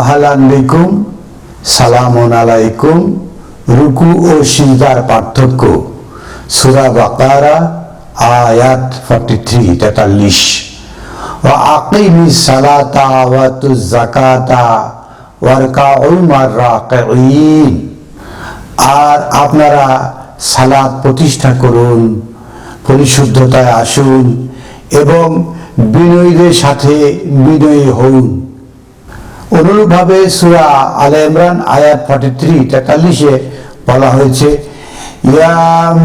আহলান বিকুম আলাইকুম, রুকু ও সিজদার পার্থক্য। সুরা বাকারা, আয়াত ফর্টি থ্রি তেতাল্লিশ। ও আকিমি সালাতা ওয়াতু জাকাতা আর আপনারা সালাদ প্রতিষ্ঠা করুন, পরিশুদ্ধতায় আসুন এবং বিনয়ীদের সাথে বিনয়ী হন অনুরূপভাবে সুরা আলে ইমরান আয়াত ফর্টি থ্রি তেতাল্লিশে বলা হয়েছে, ইয়া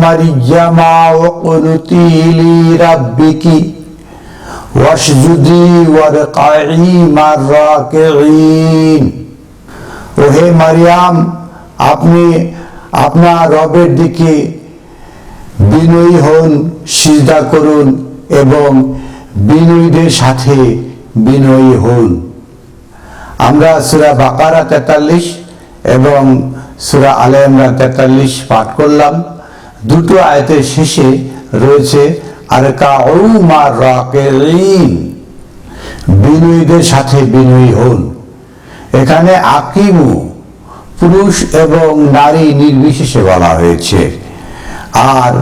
মারিয়ামা ওকুনুতি লি রাব্বিকি, ওয়াসজুদি ওয়ারকাই মার রাকিঈন ও হে মারিয়াম, আপনি আপনার রবের দিকে বিনয়ী হন, সিজদা করুন এবং বিনয়ীদের সাথে বিনয়ী হন। আমরা সুরা বাকারা তেতাল্লিশ এবং সুরা আলে ইমরান তেতাল্লিশ পাঠ করলাম। দুটো আয়তের শেষে রয়েছে আর মা রাকিঈন বিনয়ীদের সাথে বিনয়ী হন। এখানে আকিমু, পুরুষ এবং নারী নির্বিশেষে বলা হয়েছে। আর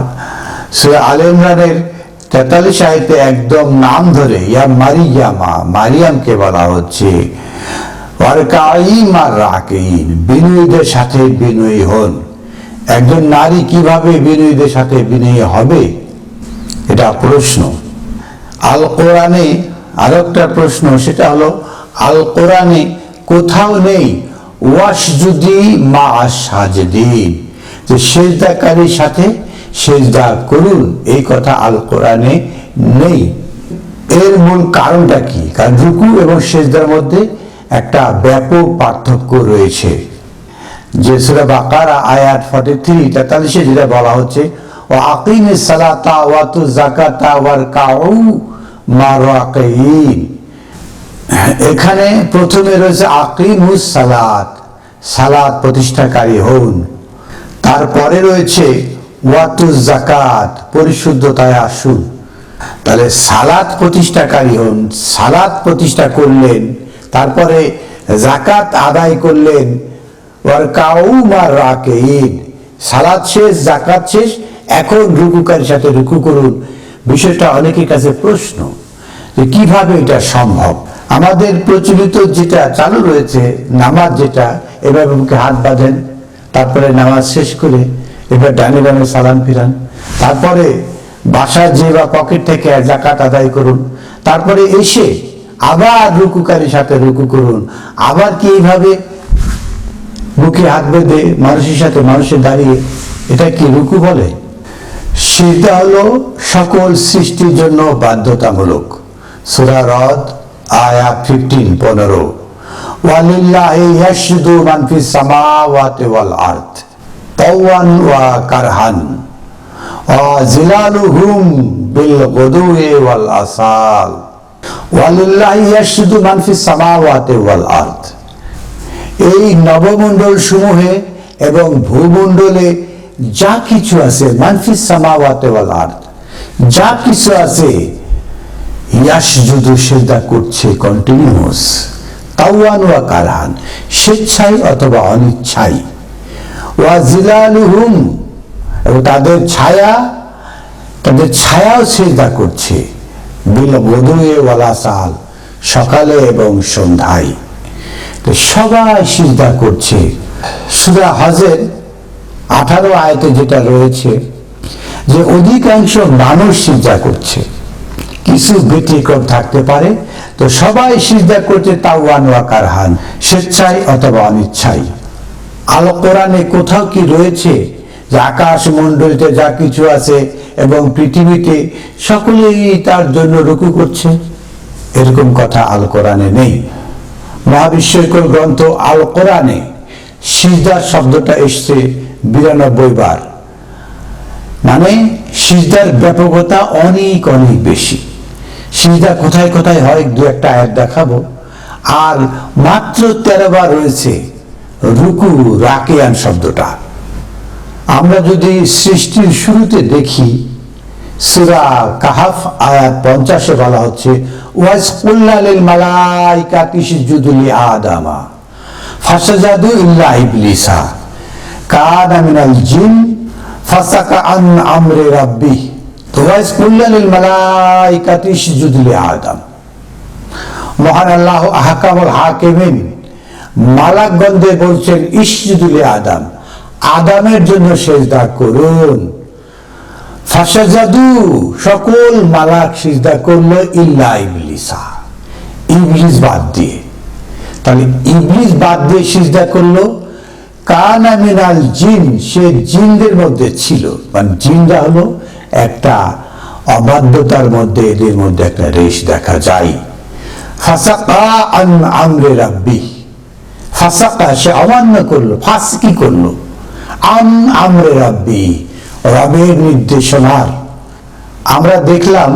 আলে ইমরানের তেতাল্লিশ আয়তে একদম নাম ধরে, ইয়া মারিয়ামা, মারিয়ামকে বলা হচ্ছে। বিনয়ীদের সাথে বিনয়ী হন। একজন নারী কীভাবে বিনয়ীদের সাথে বিনয়ী হবে? এটা প্রশ্ন। আল কোরআনে আরেকটা প্রশ্ন, সেটা হলো আল কোরআনে কোথাও নেই ওয়াস যদি মা সাজদিন। যে সেজদাকারীর সাথে সেজদা করুন, এই কথা আল কোরআনে নেই। এর মূল কারণটা কি? কারণ রুকু এবং সেজদার মধ্যে একটা ব্যাপক পার্থক্য রয়েছে। যে সুরা বাকারা আয়াত ফর্টি থ্রি তেতাল্লিশে যেটা বলা হচ্ছে ও আকিমে সালাতা ওয়াতু জাকাতা ওয়ার কাউ মারাকিন এখানে প্রথমে রয়েছে, আকিমুস সালাত। সালাত প্রতিষ্ঠাকারী হন। তারপরে রয়েছে ওয়াতু জাকাত পরিশুদ্ধতায় আসুন। তাহলে সালাত প্রতিষ্ঠাকারী হন, সালাত প্রতিষ্ঠা করলেন তারপরে জাকাত আদায় করলেন ওয়ার কাউমা রাকেইন সালাত শেষ জাকাত শেষ, এখন রুকুকারীর সাথে রুকু করুন। বিষয়টা অনেকের কাছে প্রশ্ন যে কীভাবে এটা সম্ভব? আমাদের প্রচলিত যেটা চালু রয়েছে, নামাজ যেটা, এভাবে মুখে হাত বাঁধেন, তারপরে নামাজ শেষ করে এবার ডানে ডানে সালাম ফিরান। তারপরে বাসার যে বা পকেট থেকে জাকাত আদায় করুন। তারপরে এসে আবার রুকুকারীর সাথে রুকু করুন। আবার কি এইভাবে বুকে হাত বেঁধে মানুষের সাথে মানুষের দাঁড়িয়ে এটা কি রুকু বলে? সেটা হলো সকল সৃষ্টির জন্য বাধ্যতামূলক। সুরা রদ, আয়া ফিফটিন পনেরো। ওয়াল ওয়া কারহান। আসাল। ওয়ালিল্লাহি ইয়াসজুদু মান ওয়াল আরদ। এই নবমণ্ডল সমূহে এবং ভূমণ্ডলে যা কিছু আছে মানফিস সামাওয়াতে ওয়াল যা কিছু আছে ইয়াসজুদু সেজদা করছে কন্টিনিউয়াস তাওয়ান ওয়া কারহান, স্বেচ্ছায় অথবা অনিচ্ছায়। ওয়া জিলালুহুম, এবং তাদের ছায়া, তাদের ছায়াও সেজদা করছে। বিল বদুয়ে ওয়ালা সাল সকালে এবং সন্ধ্যায়। তো সবাই সিজদা করছে। সুরা হজের আঠারো আয়তে যেটা রয়েছে যে অধিকাংশ মানুষ সিজদা করছে। কিছু ব্যতিক্রম থাকতে পারে? তো সবাই সিজদা করছে তাওয়ান ওয়াকার হান স্বেচ্ছায় অথবা অনিচ্ছায়। আল কোরআনে কোথাও কি রয়েছে? যে আকাশ মণ্ডলীতে যা কিছু আছে এবং পৃথিবীতে সকলেই তার জন্য রুকু করছে। এরকম কথা আল কোরআনে নেই। মহাবিশ্বকর গ্রন্থ আল কোরআনে সিজদার শব্দটা এসছে বিরানব্বই বার। মানে সিজদার ব্যাপকতা অনেক অনেক বেশি। সিজদা কোথায় কোথায় হয় দু একটা আয়াত দেখাবো। আর মাত্র তেরো বার রয়েছে রুকু রাকিয়ান শব্দটা। আমরা যদি সৃষ্টির শুরুতে দেখি, সুরা কাহাফ আয়াত পঞ্চাশে বলা হচ্ছে, ওয়াজ কুল্লালিল মালাইকা কিসিজুদুলি আদামা, ফাসাজাদু ইল্লা ইবলিসা, কানা মিনাল জিন, ফাসাকা আন আমরে রাব্বি, তো ওয়াইস কুল্লা লিল মালাইকাতি ইসজুদু লি আদম। মহান আল্লাহ আহকামুল হাকিমিন মালাকগন্ধে বলছেন ইসজুদুল আদম। আদামের জন্য সেজদা করুন। ফাসাজাদু সকল মালাক সিজদা করল ইল্লা ইবলিসা। ইবলিস বাদ দিয়ে। তাহলে ইবলিস বাদ দিয়ে সিজদা করল। কানা মিনাল জিন, সে জিনদের মধ্যে ছিল। মানে জিনরা হলো একটা অবাধ্যতার মধ্যে, এদের মধ্যে একটা রেশ দেখা যায়। ফাসাকা আন আমরে রাব্বি। ফাসাকা, সে অমান্য করল। ফাঁস কি করল? আন আমরে রাব্বি, রবের নির্দেশনার। আমরা দেখলাম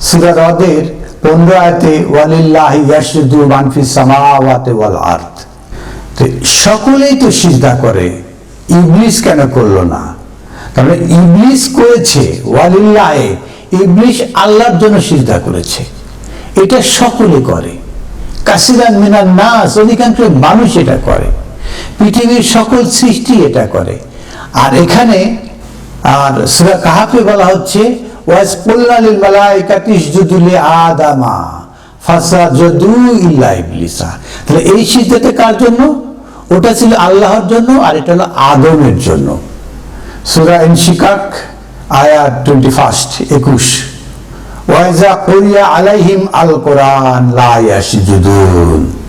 সুরা রদের পনেরো আয়তে, ওয়ালিল্লাহ ইয়াসুদু মানফি সামাওয়াতে ওয়াল আর্থ সকলেই তো সিজদা করে, ইবলিস কেন করল না? তাহলে ইবলিস করেছে, ওয়ালিল্লাহে, ইবলিস আল্লাহর জন্য সিজদা করেছে। এটা সকলে করে। কাসিরান মিনার নাস, অধিকাংশ মানুষ এটা করে। পৃথিবীর সকল সৃষ্টি এটা করে। আর এখানে, আর সুরা কাহাফে বলা হচ্ছে, ওয়াজ কুল্লালিল মালাইকাতি ইসজুদু লি আদামা ফাসাজাদু ইল্লা ইবলিসা। তাহলে এই সিজদাটা কার জন্য? ওটা ছিল আল্লাহর জন্য আর এটা হলো আদমের জন্য। সুরা ইনশিকাক, আয়াত টোয়েন্টি ফার্স্ট একুশ। ওয়াইজা করিয়া আলাইহিম আল কোরআন লা ইয়াসজুদুন।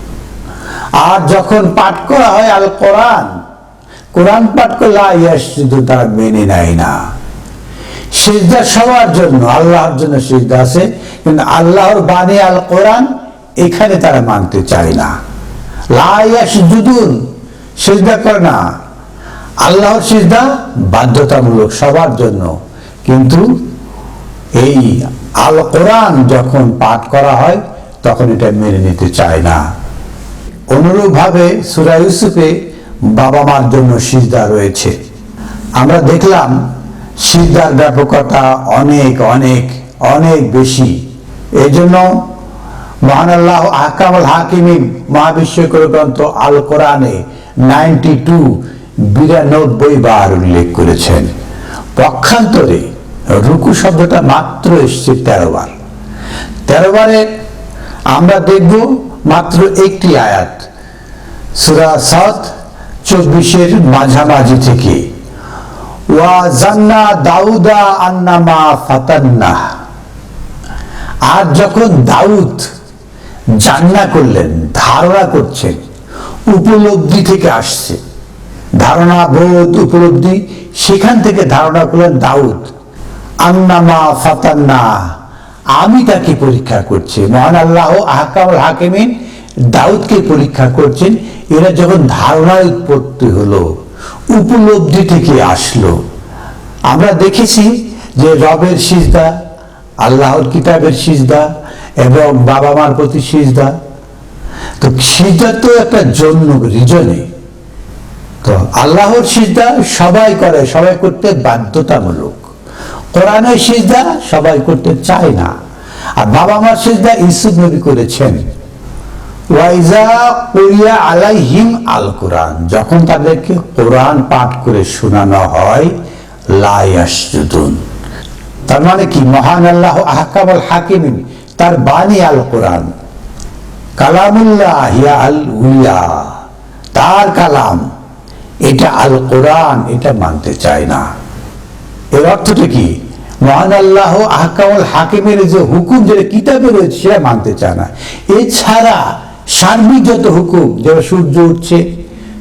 আর যখন পাঠ করা হয় আল কোরআন কোরআন পাঠ করলে লা ইয়াসজুদুন তারা মেনে নেয় না। সিজদা সবার জন্য, আল্লাহর জন্য সিজদা আছে, কিন্তু আল্লাহর বাণী আল কোরআন এখানে তারা মানতে চায় না। লা ইয়াসজুদুন, সিজদা করে না। আল্লাহর সিজদা বাধ্যতামূলক সবার জন্য। কিন্তু এই আল কোরআন যখন পাঠ করা হয়, তখন এটা মেনে নিতে চায় না। অনুরূপভাবে সুরা ইউসুফে বাবা মার জন্য সিজদা রয়েছে। আমরা দেখলাম সিজদার ব্যাপকতা অনেক অনেক অনেক বেশি। এই জন্য মহান আল্লাহ আহকামুল হাকিমিন মহাবিশ্বকর গ্রন্থ আল কোরআনে নাইনটি টু বিরানব্বই বার উল্লেখ করেছেন। পক্ষান্তরে রুকু শব্দটা মাত্র এসছে তেরো বার। তেরো বারে আমরা দেখব মাত্র একটি আয়াত। সুরা সাত চব্বিশের মাঝামাঝি থেকে। ওয়া জান্না দাউদা আন্নামা ফাতান্না। আর যখন দাউদ জান্না করলেন, ধারণা করছেন, উপলব্ধি থেকে আসছে, ধারণা বোধ উপলব্ধি, সেখান থেকে ধারণা করলেন দাউদ আন্নামা ফাতান্না। আমি তাকে পরীক্ষা করছি। মহান আল্লাহ আহকামুল হাকিমিন দাউদকে পরীক্ষা করছেন। এরা যখন ধারণার উৎপত্তি হলো, উপলব্ধি থেকে আসলো। আমরা দেখেছি যে রবের সিজদা, আল্লাহর কিতাবের সিজদা এবং বাবা মার প্রতি সিজদা। তো সিজদা তো একটা জন্য, রিজনে। তো আল্লাহর সিজদা সবাই করে, সবাই করতে বাধ্যতামূলক। কোরআনের সিজদা সবাই করতে চায় না। আর বাবা মার সিজদা ইসুফ নবী করেছেন। ওয়াইজা উরিয়া আলাইহিম আল কোরআন। যখন তাদেরকে কোরআন পাঠ করে শোনানো হয় লায়াসজুদুন তার মানে কি? মহান আল্লাহ আহকামুল হাকিমিন তার বাণী আল কোরআন। কালামুল্লাহ আল উলিয়া। তার কালাম, এটা আল কোরআন, এটা মানতে চায় না। এর অর্থটা কি? মহান আল্লাহ আহকামুল হাকিমের যে হুকুম, যেটা কিতাবে রয়েছে, সেটা মানতে চায় না। এছাড়া সার্বিক যত হুকুম সূর্য উঠছে,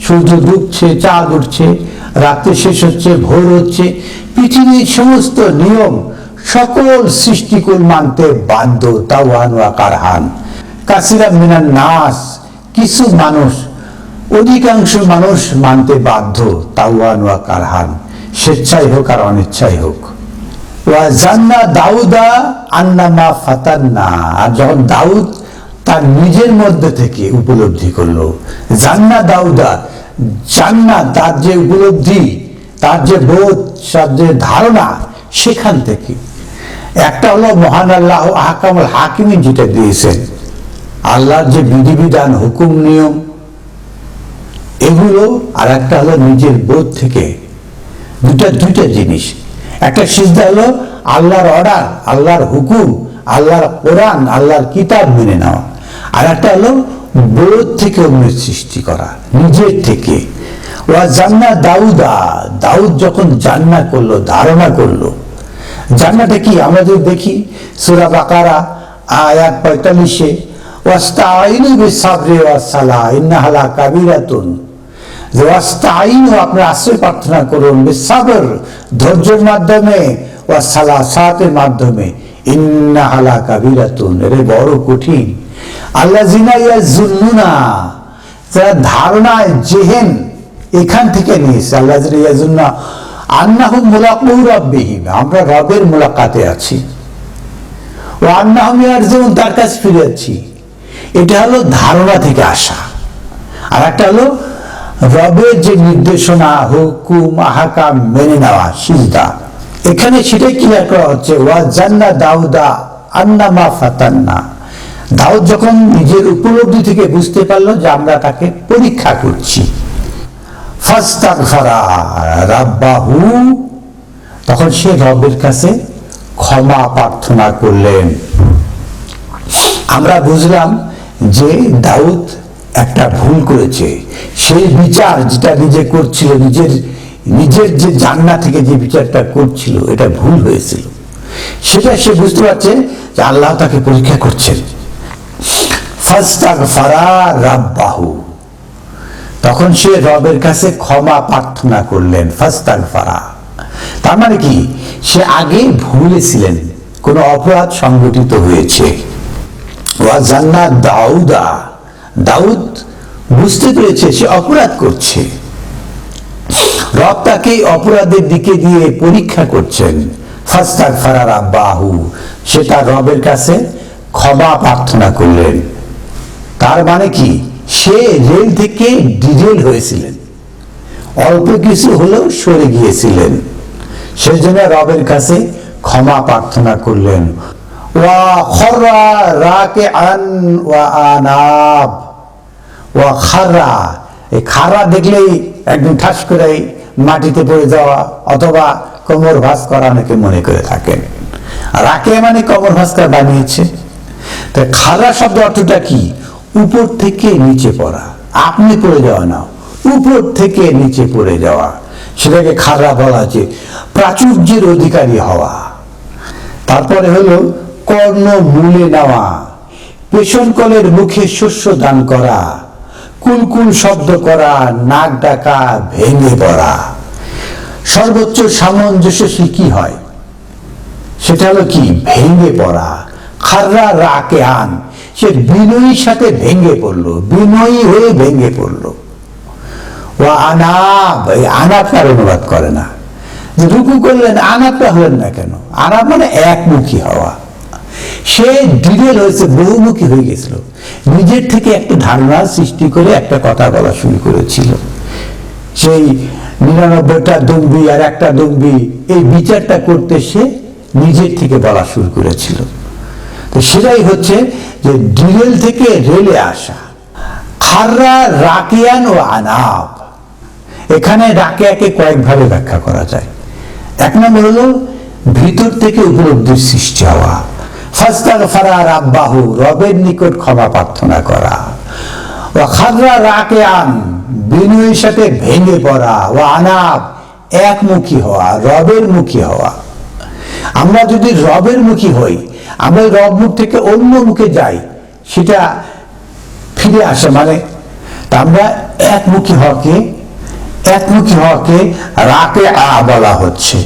সূর্য ডুবছে, চাঁদ উঠছে, রাত্রে শেষ হচ্ছে, ভোর হচ্ছে, পৃথিবীর সমস্ত নিয়ম, সকল সৃষ্টিকুল মানতে বাধ্য, তাওয়ান ওয়া কারহান। কাসিরা মিনার নাস, কিছু মানুষ, অধিকাংশ মানুষ মানতে বাধ্য, তাওয়ান ওয়া কারহান। স্বেচ্ছাই হোক আর অনিচ্ছাই হোক। জান্না দাউদা আন্নামা ফাতান্না। আর যখন দাউদ তার নিজের মধ্যে থেকে উপলব্ধি করল, জান্না দাউদা, জান্না তার যে উপলব্ধি, তার যে বোধ, তার যে ধারণা, সেখান থেকে। একটা হলো মহান আল্লাহ আহকামুল হাকিমি যেটা দিয়েছেন, আল্লাহর যে বিধিবিধান, হুকুম, নিয়ম, এগুলো আর একটা হলো নিজের বোধ থেকে দুটা দুইটা জিনিস। একটা সিজদা হলো আল্লাহর অর্ডার, আল্লাহর হুকুম, আল্লাহর কোরআন, আল্লাহর কিতাব মেনে নেওয়া। আর একটা হলো বোধ থেকে অন্যের সৃষ্টি করা, নিজের থেকে। ওয়া জান্না দাউদা, দাউদ যখন জান্না করল, ধারণা করল। জান্নাটা কি? আমরা যদি দেখি, সুরা বাকারা, আয়াত পঁয়তাল্লিশে ওয়াস্তাইনু বিসাবরি ওয়াসালা ইন্নাহালা কাবিরাতুন। যে ওয়াস্তাইনু আপনার আশ্রয় প্রার্থনা করুন, বিসাবর, ধৈর্যের মাধ্যমে ওয়াসালা সাতের মাধ্যমে। ইন্নাহালা কাবিরাতুন এর বড় কঠিন। আল্লাহ জিনাইয়া জুন্নুনা যারা ধারণায় জেহেন এখান থেকে নিয়েছে। আল্লাহ জিনাইয়া জুন্না আন্নাহু মুলাকু রব্বিহিম, আমরা রবের মুলাকাতে আছি। ও আন্নাহম যেমন তার কাছে ফিরে যাচ্ছি। এটা হলো ধারণা থেকে আসা। আর একটা হলো রবের যে নির্দেশনা হুকুম, আহাকাম মেনে নেওয়া, সিজদা। এখানে সেটাই ক্লিয়ার করা হচ্ছে, ওয়া জান্না দাউদা আন্না মা ফাতান্না। দাউদ যখন নিজের উপলব্ধি থেকে বুঝতে পারল যে আমরা তাকে পরীক্ষা করছি। রাব্বাহু। তখন সে রবের কাছে ক্ষমা প্রার্থনা করলেন। আমরা বুঝলাম যে দাউদ একটা ভুল করেছে। সেই বিচার যেটা নিজে করছিল, নিজের নিজের যে জান্না থেকে যে বিচারটা করছিল, এটা ভুল হয়েছিল। সেটা সে বুঝতে পারছে যে আল্লাহ তাকে পরীক্ষা করছেন। রাব্বাহু। তখন সে রবের কাছে ক্ষমা প্রার্থনা করলেন ফাস্তাগ ফারা তার মানে কি? সে আগে ভুলেছিলেন কোন অপরাধ সংগঠিত হয়েছে। ওয়া জান্না দাউদা। দাউদ বুঝতে পেরেছে, সে অপরাধ করছে। রব তাকে অপরাধের দিকে দিয়ে পরীক্ষা করছেন। বাহু সে তার রবের কাছে ক্ষমা প্রার্থনা করলেন। তার মানে কি? সে রেল থেকে ডিজেল হয়েছিলেন। অল্প কিছু হলেও সরে গিয়েছিলেন। সেই জন্য রবের কাছে ক্ষমা প্রার্থনা করলেন। আন খাররা এই দেখলেই একদম ঠাস করে মাটিতে পড়ে যাওয়া অথবা কোমর ভাস করা অনেকে মনে করে থাকেন। রাকে মানে কোমর ভাস করা বানিয়েছে। তো খাররা শব্দ অর্থটা কি? উপর থেকে নিচে পড়া। আপনি পড়ে যাওয়া না, উপর থেকে নিচে পড়ে যাওয়া। সেটাকে খারাপ বলা আছে প্রাচুর্যের অধিকারী হওয়া। তারপরে হলো কর্ণ মূলে নেওয়া পেছন কলের মুখে শস্য দান করা, কুলকুল শব্দ করা, নাক ডাকা, ভেঙে পড়া সর্বোচ্চ সামঞ্জস্য কি হয়? সেটা হলো কি? ভেঙে পড়া। খাররা রাকে আন সে বিনয়ীর সাথে ভেঙে পড়ল, বিনয়ী হয়ে ভেঙে পড়ল। ও আনাব এই আনাবটার অনুবাদ করে না। যে রুকু করলেন আনাবটা হলেন না কেন? আনাব মানে একমুখী হওয়া। সে ডিরেল হয়েছে বহুমুখী হয়ে গেছিল। নিজের থেকে একটা ধারণা সৃষ্টি করে একটা কথা বলা শুরু করেছিল। সেই নিরানব্বইটা দম্বি আর একটা দম্বি এই বিচারটা করতে সে নিজের থেকে বলা শুরু করেছিল। তো সেটাই হচ্ছে যে ডিরেল থেকে রেলে আসা, খাররা, রাকিয়ান ও আনাব। এখানে রাকিয়াকে কয়েকভাবে ব্যাখ্যা করা যায়। এক নম্বর হলো, ভিতর থেকে উপলব্ধির সৃষ্টি হওয়া। ফাস্তাগ ফারার আব্বাহু রবের নিকট ক্ষমা প্রার্থনা করা। ও খাররা রাকিয়ান বিনয়ের সাথে ভেঙে পড়া। ও আনাব, একমুখী হওয়া, রবের মুখী হওয়া। আমরা যদি রবের মুখী হই, আমরা রব মুখ থেকে অন্য মুখে যাই, সেটা ফিরে আসে মানে তা আমরা একমুখী হওয়াকে একমুখী হওয়াকে রাকে আ বলা হচ্ছে।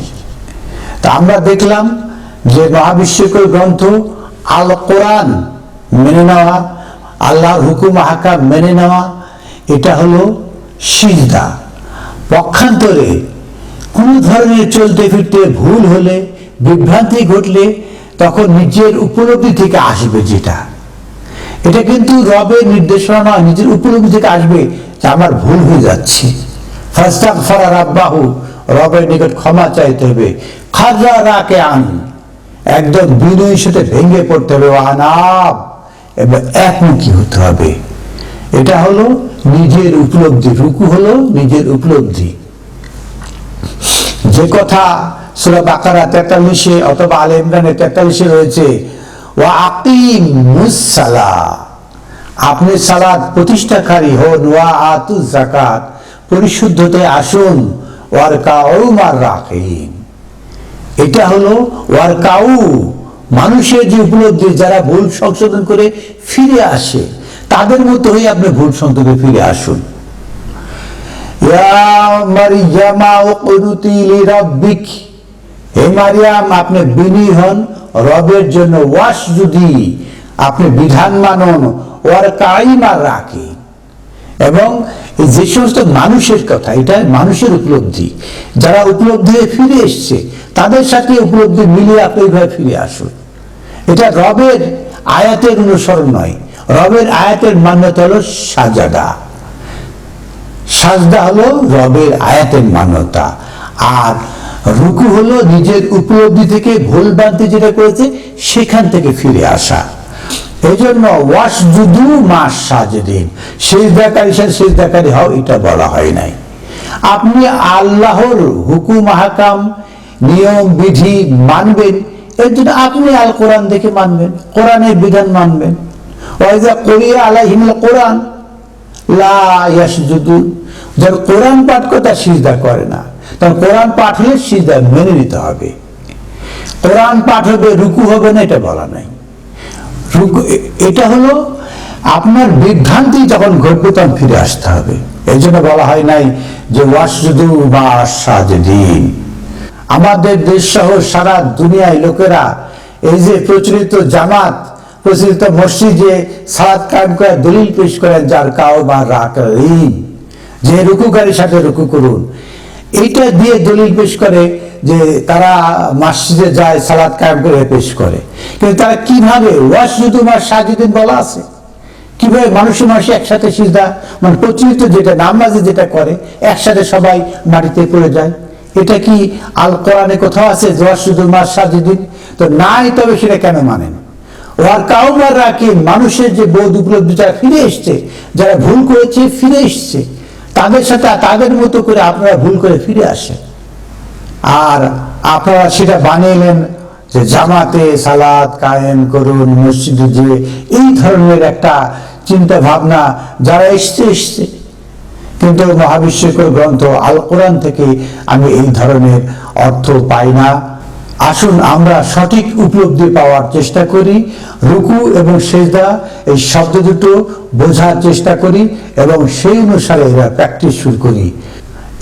তা আমরা দেখলাম যে মহাবিশ্বকর গ্রন্থ আল কোরআন মেনে নেওয়া, আল্লাহর হুকুম হাকাম মেনে নেওয়া, এটা হলো সিজদা। পক্ষান্তরে কোন ধরনের চলতে ফিরতে ভুল হলে, বিভ্রান্তি ঘটলে তখন নিজের উপলব্ধি থেকে আসবে যেটা। এটা কিন্তু রবের নির্দেশনা নয়, নিজের উপলব্ধি থেকে আসবে যে আমার ভুল হয়ে যাচ্ছে। ফাস্টাক ফরা রাব্বাহু, রবের নিকট ক্ষমা চাইতে হবে। খাজা রাকে আন একদম বিনয়ের সাথে ভেঙে পড়তে হবে। ও আনাব। এবং একমুখী হতে হবে। এটা হলো নিজের উপলব্ধি। রুকু হলো নিজের উপলব্ধি। যে কথা সুরা বাকারা তেতাল্লিশে অথবা আল ইমরানে তেতাল্লিশে রয়েছে, ওয়া আকিম মুসালা আপনি সালাদ প্রতিষ্ঠাকারী হন। ওয়া আতু জাকাত পরিশুদ্ধতে আসুন। ওয়ার কাউমার রাখেন এটা হলো ওয়ার কাউ মানুষের যে উপলব্ধি, যারা ভুল সংশোধন করে ফিরে আসে, তাদের মতো হয়ে আপনি ভুল সংশোধনে ফিরে আসুন। আপনি বিনয়ী হন, রবের জন্য ওয়াস যদি আপনি বিধান মানুন ওয়ার কাইমা রাখে এবং যে সমস্ত মানুষের কথা, এটা মানুষের উপলব্ধি। যারা উপলব্ধি ফিরে এসছে, তাদের সাথে উপলব্ধি মিলিয়ে আপনি ফিরে আসুন। এটা রবের আয়াতের অনুসরণ নয়। রবের আয়াতের মান্যতা হলো সাজাদা। সাজদা হলো রবের আয়াতের মান্যতা। আর রুকু হলো নিজের উপলব্ধি থেকে ভুল বানতে যেটা করেছে, সেখান থেকে ফিরে আসা। এই জন্য ওয়াশ জুদু মাস সাজদিন সেজদাকারী সাথে সেজদাকারী হও, এটা বলা হয় নাই। আপনি আল্লাহর হুকুম হাকাম নিয়ম, বিধি মানবেন। এর জন্য আপনি আল কোরআন দেখে মানবেন, কোরআনের বিধান মানবেন। ওয়াইজা করিয়া আলাইহিমুল কোরআন, লা ইয়াসজুদু। যারা কোরআন পাঠ করে তার সিজদা করে না। তখন কোরআন পাঠ হলে সিজদা মেনে নিতে হবে। কোরআন পাঠ হবে, রুকু হবে না, এটা বলা নাই। এটা হলো আপনার বিভ্রান্তি যখন ঘটবে তখন ফিরে আসতে হবে। এই জন্য বলা হয় নাই যে ওয়াসজুদু বা সাজদিন। আমাদের দেশ সহ সারা দুনিয়ায় লোকেরা এই যে প্রচলিত জামাত, প্রচলিত মসজিদে সালাদ কায়েম করে দলিল পেশ করেন, যার কাও বা রাকিন যে রুকুকারীর সাথে রুকু করুন। এইটা দিয়ে দলিল পেশ করে যে তারা মসজিদে যায় সালাদ কায়েম করে পেশ করে। কিন্তু তারা কীভাবে? ওয়াস শুধু মাস সাজিদিন বলা আছে। কীভাবে মানুষে মানুষে একসাথে সিজদা মানে প্রচলিত যেটা নামাজে যেটা করে, একসাথে সবাই মাটিতে পড়ে যায়। এটা কি আল কোরআনে কোথাও আছে জোয়ার শুধু মাস সাজিদিন? তো নাই, তবে সেটা কেন মানেন? ওয়ার কাউমার রাখি মানুষের যে বোধ উপলব্ধি, যারা ফিরে এসছে, যারা ভুল করেছে, ফিরে এসছে। তাদের সাথে, তাদের মতো করে আপনারা ভুল করে ফিরে আসেন। আর আপনারা সেটা বানিয়েলেন যে জামাতে সালাদ কায়েম করুন, মসজিদে যে এই ধরনের একটা চিন্তা ভাবনা যারা এসছে এসছে। কিন্তু মহাবিশ্বকর গ্রন্থ আল কোরআন থেকে আমি এই ধরনের অর্থ পাই না। আসুন আমরা সঠিক উপলব্ধি পাওয়ার চেষ্টা করি, রুকু এবং সেজদা, এই শব্দ দুটো বোঝার চেষ্টা করি এবং সেই অনুসারে এরা প্র্যাকটিস শুরু করি।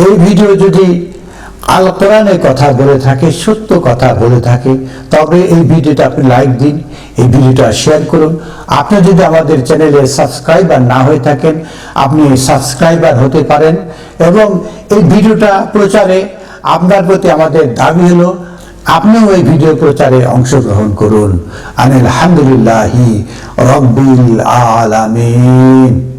এই ভিডিও যদি আল কোরআনের কথা বলে থাকে, সত্য কথা বলে থাকে, তবে এই ভিডিওটা আপনি লাইক দিন, এই ভিডিওটা শেয়ার করুন। আপনি যদি আমাদের চ্যানেলে সাবস্ক্রাইবার না হয়ে থাকেন, আপনি সাবস্ক্রাইবার হতে পারেন এবং এই ভিডিওটা প্রচারে আপনার প্রতি আমাদের দাবি হলো আপনিও এই ভিডিও প্রচারে অংশগ্রহণ করুন। আনিল আলহামদুলিল্লাহি রব্বিল আলামিন।